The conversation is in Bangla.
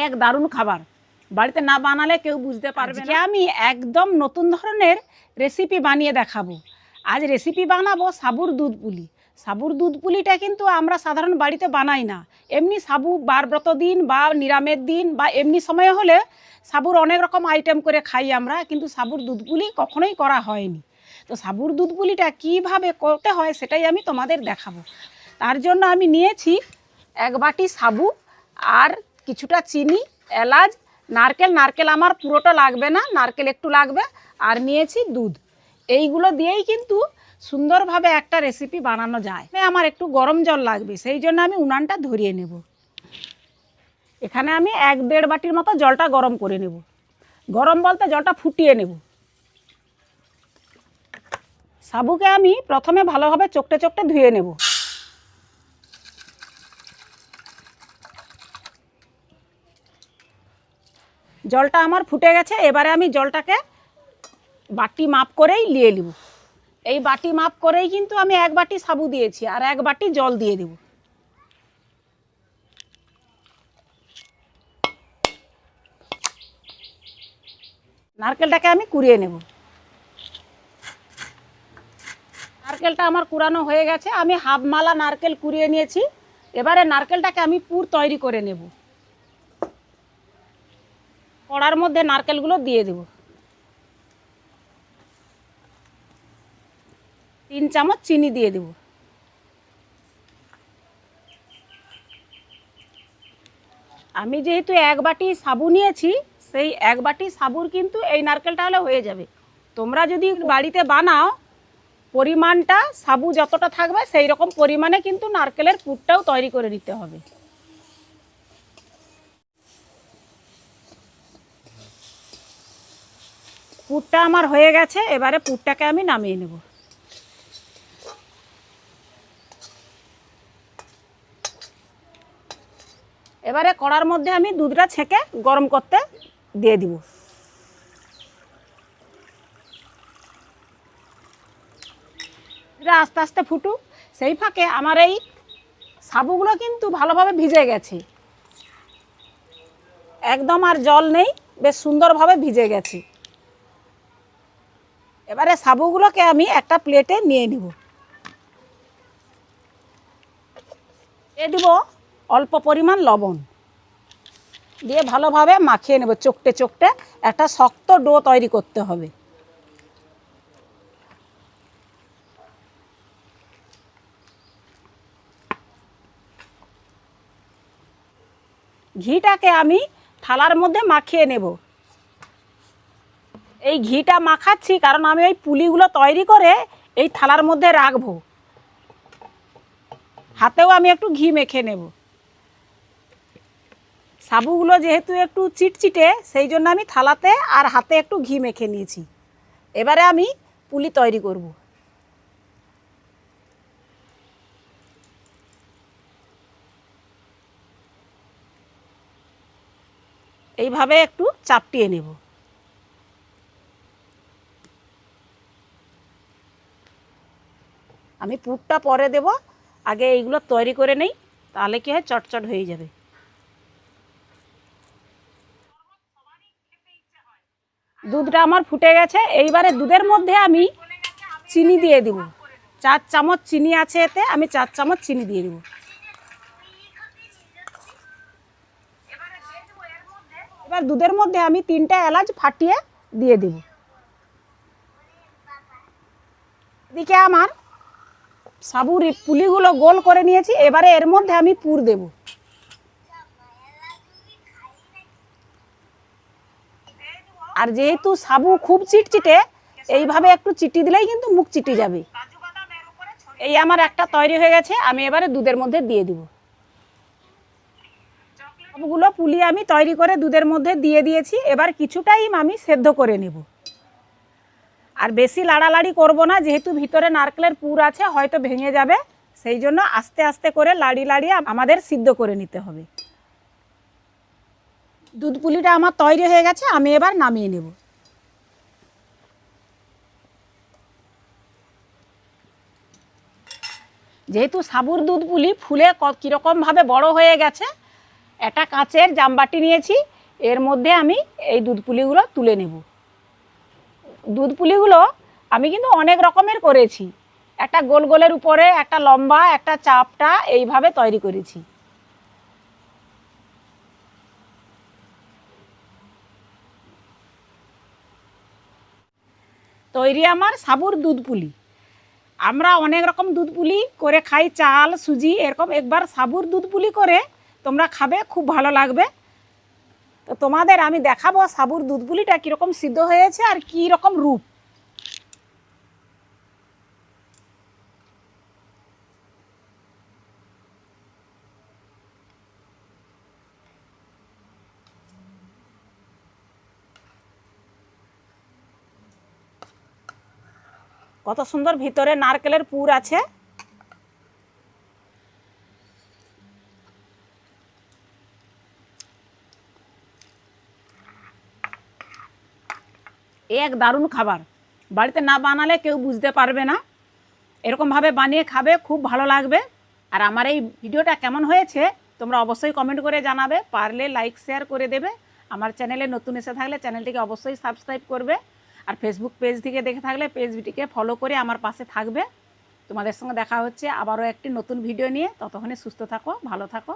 এক দারুণ খাবার। বাড়িতে না বানালে কেউ বুঝতে পারবে না। আমি একদম নতুন ধরনের রেসিপি বানিয়ে দেখাবো। আজ রেসিপি বানাবো সাবুর দুধ পুলি। সাবুর দুধ পুলিটা কিন্তু আমরা সাধারণ বাড়িতে বানাই না। এমনি সাবু বারব্রত দিন বা নিরামের দিন বা এমনি সময় হলে সাবুর অনেক রকম আইটেম করে খাই আমরা কিন্তু সাবুর দুধ পুলি কখনোই করা হয়নি। তো সাবুর দুধ পুলিটা কীভাবে করতে হয় সেটাই আমি তোমাদের দেখাবো। তার জন্য আমি নিয়েছি এক বাটি সাবু আর কিছুটা চিনি, এলাচ, নারকেল নারকেল আমার পুরোটা লাগবে না, নারকেল একটু লাগবে, আর নিয়েছি দুধ। এইগুলো দিয়েই কিন্তু সুন্দরভাবে একটা রেসিপি বানানো যায়। আমার একটু গরম জল লাগবে, সেই জন্য আমি উনানটা ধরিয়ে নেব। এখানে আমি এক দেড় বাটির মতো জলটা গরম করে নেব। গরম বলতে জলটা ফুটিয়ে নেব। সাবুকে আমি প্রথমে ভালোভাবে চোখটে চোখটে ধুয়ে নেব। জলটা আমার ফুটে গেছে, এবারে আমি জলটাকে বাটি মাপ করেই নিয়ে নিব। এই বাটি মাপ করেই কিন্তু আমি এক বাটি সাবু দিয়েছি আর এক বাটি জল দিয়ে দেব। নারকেলটাকে আমি কুড়িয়ে নেব। নারকেলটা আমার কুড়ানো হয়ে গেছে, আমি হাফ মালা নারকেল কুড়িয়ে নিয়েছি। এবারে নারকেলটাকে আমি পুর তৈরি করে নেব। কড়ার মধ্যে নারকেলগুলো দিয়ে দেব। তিন চামচ চিনি দিয়ে দেব। আমি যেহেতু এক বাটি সাবু নিয়েছি, সেই এক বাটি সাবুর কিন্তু এই নারকেলটা হলে হয়ে যাবে। তোমরা যদি বাড়িতে বানাও, পরিমাণটা সাবু যতটা থাকবে, সেই রকম পরিমাণে কিন্তু নারকেলের পুরটাও তৈরি করে নিতে হবে। পুরটা আমার হয়ে গেছে, এবারে পুরটাকে আমি নামিয়ে নেব। এবারে কড়ার মধ্যে আমি দুধটা ছেঁকে গরম করতে দিয়ে দিব। এটা আস্তে আস্তে ফুটুক, সেই ফাঁকে আমার এই সাবুগুলো কিন্তু ভালোভাবে ভিজে গেছে। একদম আর জল নেই, বেশ সুন্দরভাবে ভিজে গেছে। এবারে সাবুগুলোকে আমি একটা প্লেটে নিয়ে নিব। দিয়ে দিব অল্প পরিমাণ লবণ। দিয়ে ভালোভাবে মাখিয়ে নেব চোখটে চোখটে। একটা শক্ত ডো তৈরি করতে হবে। ঘিটাকে আমি থালার মধ্যে মাখিয়ে নেব। এই ঘিটা মাখাচ্ছি কারণ আমি ওই পুলিগুলো তৈরি করে এই থালার মধ্যে রাখব। হাতেও আমি একটু ঘি মেখে নেব। সাবুগুলো যেহেতু একটু চিটচিটে, সেই জন্য আমি থালাতে আর হাতে একটু ঘি মেখে নিয়েছি। এবারে আমি পুলি তৈরি করব। এইভাবে একটু চাপটিয়ে নেব। আমি পুরটা পরে দেব, আগে এইগুলো তৈরি করে নেই, তাহলে কি হয় চটচট হয়ে যাবে। দুধটা আমার ফুটে গেছে, এইবারে দুধের মধ্যে আমি চিনি দিয়ে দিব। চার চামচ চিনি আছে এতে, আমি চার চামচ চিনি দিয়ে দিব। এবার দুধের মধ্যে আমি তিনটা এলাচ ফাটিয়ে দিয়ে দেব। এদিকে আমার সাবুর পুলিগুলো গোল করে নিয়েছি, এবারে এর মধ্যে আমি পুর দেব। আর যেহেতু সাবু খুব চিটচিটে, এইভাবে একটু চিটি দিলেই কিন্তু মুখ চিটি যাবে। এই আমার একটা তৈরি হয়ে গেছে, আমি এবারে দুধের মধ্যে দিয়ে দিব। সবগুলো পুলি আমি তৈরি করে দুধের মধ্যে দিয়ে দিয়েছি, এবার কিছু টাইম আমি সেদ্ধ করে নেব। আর বেশি লাড়ালাড়ি করব না, যেহেতু ভিতরে নারকেলের পুর আছে, হয়তো ভেঙে যাবে। সেই জন্য আস্তে আস্তে করে লাড়ি লাড়িয়ে আমাদের সিদ্ধ করে নিতে হবে। দুধ পুলিটা আমার তৈরি হয়ে গেছে, আমি এবার নামিয়ে নেব। যেহেতু সাবুর দুধ পুলি ফুলে কীরকমভাবে বড় হয়ে গেছে, একটা কাঁচের জামবাটি নিয়েছি, এর মধ্যে আমি এই দুধ পুলিগুলো তুলে নেব। দুধ পুলিগুলো আমি কিন্তু অনেক রকমের করেছি। একটা গোল গোলের উপরে, একটা লম্বা, একটা চাপটা এইভাবে তৈরি করেছি। তৈরি আমার সাবুর দুধ পুলি। আমরা অনেক রকম দুধ পুলি করে খাই, চাল, সুজি, এরকম একবার সাবুর দুধ পুলি করে তোমরা খাবে, খুব ভালো লাগবে। তো তোমাদের আমি দেখাবো সাবুর দুধ পুলিটা কীরকম সিদ্ধ হয়েছে আর কী রকম রূপ। কত সুন্দর ভিতরে নারকেলের পুর আছে। এক দারুণ খাবার। বাড়িতে না বানালে কেউ বুঝতে পারবে না। এরকমভাবে বানিয়ে খাবে, খুব ভালো লাগবে। আর আমার এই ভিডিওটা কেমন হয়েছে, তোমরা অবশ্যই কমেন্ট করে জানাবে। পারলে লাইক শেয়ার করে দেবে। আমার চ্যানেলে নতুন এসে থাকলে চ্যানেলটিকে অবশ্যই সাবস্ক্রাইব করবে। আর ফেসবুক পেজ থেকে দেখে থাকলে পেজটিকে ফলো করে আমার পাশে থাকবে। তোমাদের সঙ্গে দেখা হচ্ছে আবারও একটি নতুন ভিডিও নিয়ে। ততক্ষণে সুস্থ থাকো, ভালো থাকো।